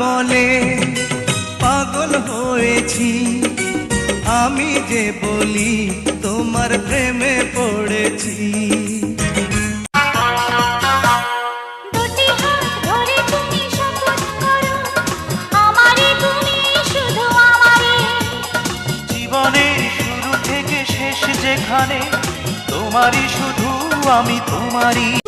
বলে পাগল হয়েছি। আমি যে বলি তোমার প্রেমে পড়েছি। দুটি হাত ধরে তুমি শপথ করো আমারই তুমি শুধু আমারই জীবনের শুরু থেকে শেষ যেখানে তোমারই শুধু আমি তোমারই।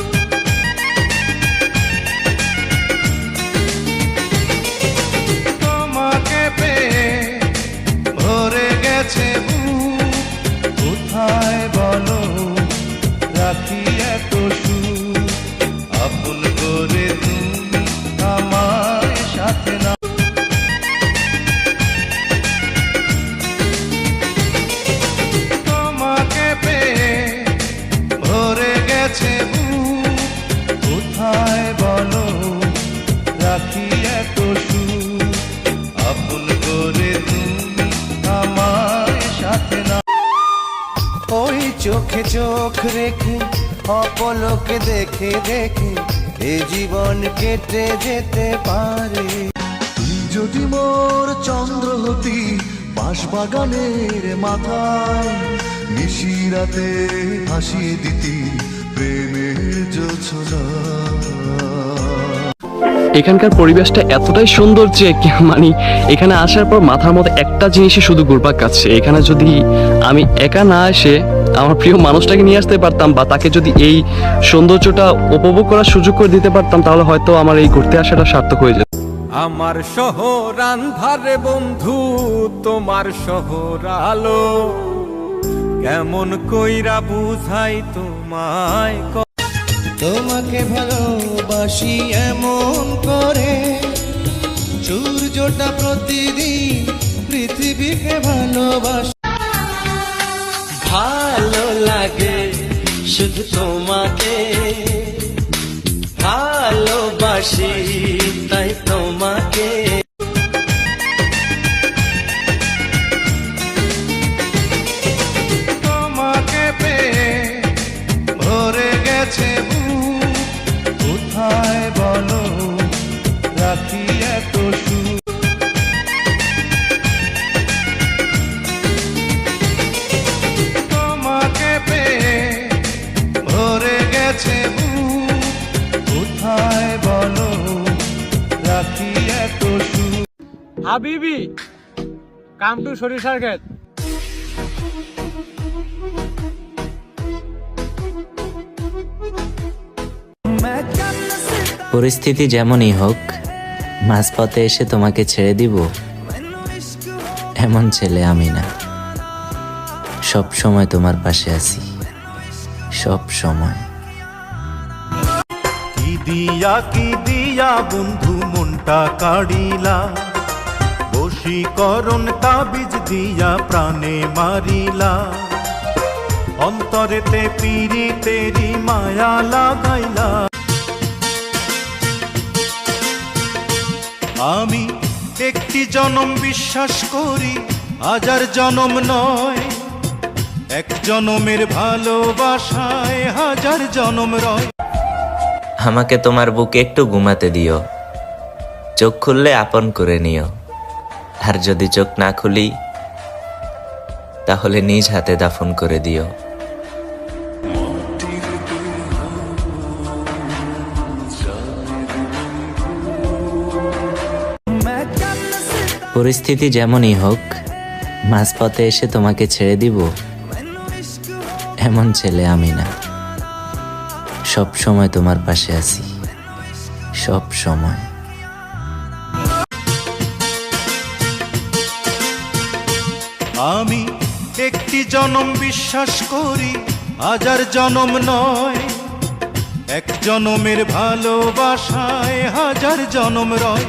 রাখি এত সুখ আপন করে আমার সাথে না ওই চোখে চোখ রেখে, অপলোকে দেখে দেখে, এ জীবন কেটে যেতে পারে। তুই যদি মোর চন্দ্র হতি বাঁশবাগানের মাথায় নিশিরাতে হাসিয়ে দিতি, প্রেমের জোছনা। এখানকার পরিবেশটা এতটাই সুন্দর যে মানে এখানে আসার পর মাথার মধ্যে একটা জিনিসই শুধু ঘুরপাক কাচ্ছে এখানে যদি আমি একা না এসে আমার প্রিয় মানুষটাকে নিয়ে আসতে পারতাম বা তাকে যদি এই সৌন্দর্যটা উপভোগ করার সুযোগ করে দিতে পারতাম, তাহলে হয়তো আমার এই ঘুরতে আসাটা সার্থক হয়ে যেত। আমার শহর আন্ধারে বন্ধু, তোমার শহর আলো। কেমন কইরা বুঝাই তোমায় তোমাকে তোমাকে ভালোবাসি এমন করে। সূর্যটা প্রতিদিন পৃথিবীকে ভালোবাসি। ভালো লাগে শুধু তোমাকে। ভালোবাসি তাই তোমাকে গেছে কোথায় বলো? রাখি এত হাবিবি কাম টু সরিষার ক্ষেত। পরিস্থিতি যেমনই হোক মাঝপথে এসে তোমাকে ছেড়ে দিব এমন ছেলে আমি না। সব সময় তোমার পাশে আছি সব সময় দিয়া কি দিয়া বন্ধু মনটা কাড়িলা? বশীকরণ তাবিজ দিয়া প্রাণে মারিলা। অন্তরেতে পিরি তেরি মায়া লাগাইলা। আমি একটি জনম বিশ্বাস করি, হাজার জনম নয়। এক জনমের ভালোবাসায় হাজার জনম রয়। আমাকে তোমার বুকে একটু ঘুমাতে দিও। চোখ খুললে আপন করে নিও। আর যদি চোখ না খুলি, তাহলে নিজ হাতে দাফন করে দিও। পরিস্থিতি যেমনই হোক, মাঝপথে এসে তোমাকে ছেড়ে দিব, এমন ছেলে আমি না। সব সময় তোমার পাশে আছি। সব সময় আমি একটি জনম বিশ্বাস করি, হাজার জনম নয়। এক জনমের ভালোবাসায় হাজার জনম রয়।